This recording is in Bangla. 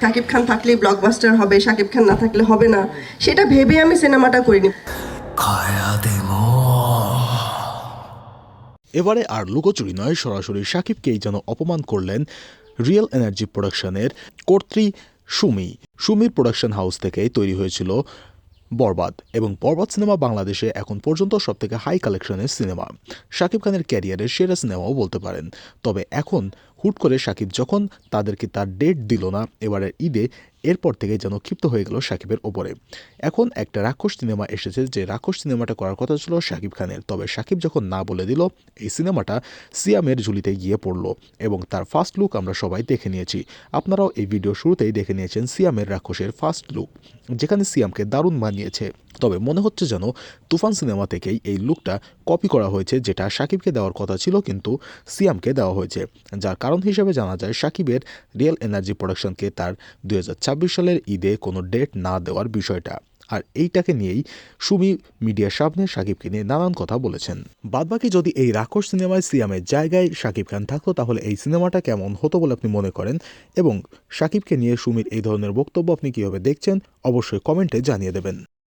শাকিব খান থাকলেই ব্লকবাস্টার হবে, শাকিব খান না থাকলে হবে না। সেটা ভেবে আমি সিনেমাটা করিনি। এবারে আর লুকোচুরি নয়, সরাসরি সাকিবকেই যেন অপমান করলেন রিয়েল এনার্জি প্রোডাকশনের কর্ত্রী সুমি। সুমির প্রোডাকশন হাউস থেকে তৈরি হয়েছিল বরবাদ এবং বরবাদ সিনেমা বাংলাদেশে এখন পর্যন্ত সবথেকে হাই কালেকশনের সিনেমা। শাকিব খানের ক্যারিয়ারের সেরা সিনেমাও বলতে পারেন। তবে এখন হুট করে শাকিব যখন তাদেরকে তার ডেট দিল না, এবারের ঈদে, এরপর থেকে যেন ক্ষিপ্ত হয়ে গেল সাকিবের ওপরে। এখন একটা রাক্ষস সিনেমা এসেছে, যে রাক্ষস সিনেমাটা করার কথা ছিল সাকিব খানের। তবে সাকিব যখন না বলে দিল, এই সিনেমাটা সিয়ামের ঝুলিতে গিয়ে পড়ল এবং তার ফার্স্ট লুক আমরা সবাই দেখে নিয়েছি। আপনারাও এই ভিডিও শুরুতেই দেখে নিয়েছেন সিয়ামের রাক্ষসের ফার্স্ট লুক যেখানে সিয়ামকে দারুণ মানিয়েছে। তবে মনে হচ্ছে যেন তুফান সিনেমা থেকেই এই লুকটা কপি করা হয়েছে, যেটা সাকিবকে দেওয়ার কথা ছিল কিন্তু সিয়ামকে দেওয়া হয়েছে। যার কারণ হিসেবে জানা যায়, সাকিবের রিয়েল এনার্জি প্রোডাকশনকে তার দু হাজার ছাব্বিশ সালের ঈদে কোনো ডেট না দেওয়ার বিষয়টা। আর এইটাকে নিয়েই সুমি মিডিয়ার সামনে সাকিবকে নিয়ে নানান কথা বলেছেন। বাদবাকি যদি এই রাক্ষস সিনেমায় সিয়ামের জায়গায় শাকিব খান থাকতো, তাহলে এই সিনেমাটা কেমন হতো বলে আপনি মনে করেন? এবং শাকিবকে নিয়ে সুমির এই ধরনের বক্তব্য আপনি কীভাবে দেখছেন, অবশ্যই কমেন্টে জানিয়ে দেবেন।